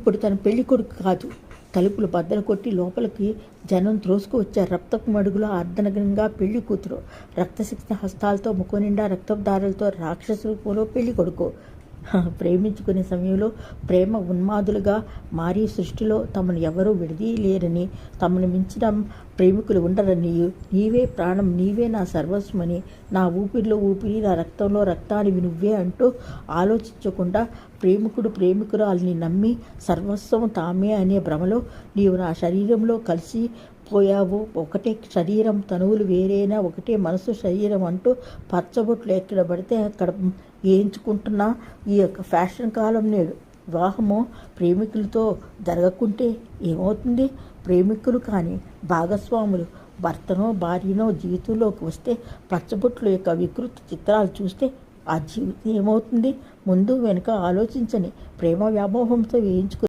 ఇప్పుడు తన పెళ్ళి కొడుకు కాదు. తలుపులు బద్దలు కొట్టి లోపలికి జనం త్రోసుకు రక్తపు మడుగులో అర్ధనగ్నంగా పెళ్ళి కూతురు రక్తసిక్త హస్తాలతో ముఖం నిండా రక్తపు దారులతో రాక్షసు రూపంలో పెళ్ళి కొడుకు. ప్రేమించుకునే సమయంలో ప్రేమ ఉన్మాదులుగా మారి సృష్టిలో తమను ఎవరూ విడదీయలేరని తమను మించిన ప్రేమికులు ఉండరని నీవే ప్రాణం నీవే నా సర్వస్వమని నా ఊపిరిలో ఊపిరి నా రక్తంలో రక్తానివి నువ్వే అంటూ ఆలోచించకుండా ప్రేమికుడు ప్రేమికురాల్ని నమ్మి సర్వస్వం తామే అనే భ్రమలో నీవు నా శరీరంలో కలిసి పోయావు. ఒకటే శరీరం తనువులు వేరేనా ఒకటే మనసు శరీరం అంటూ పచ్చబొట్లు ఎక్కడ పడితే అక్కడ వేయించుకుంటున్న. ఈ యొక్క ఫ్యాషన్ కాలం నేడు వివాహము ప్రేమికులతో జరగకుంటే ఏమవుతుంది? ప్రేమికులు కానీ భాగస్వాములు భర్తనో భార్యనో జీవితంలోకి వస్తే పచ్చబొట్ల యొక్క వికృత చిత్రాలు చూస్తే ఆ జీవితం ఏమవుతుంది? ముందు వెనుక ఆలోచించని ప్రేమ వ్యామోహంతో వేయించుకు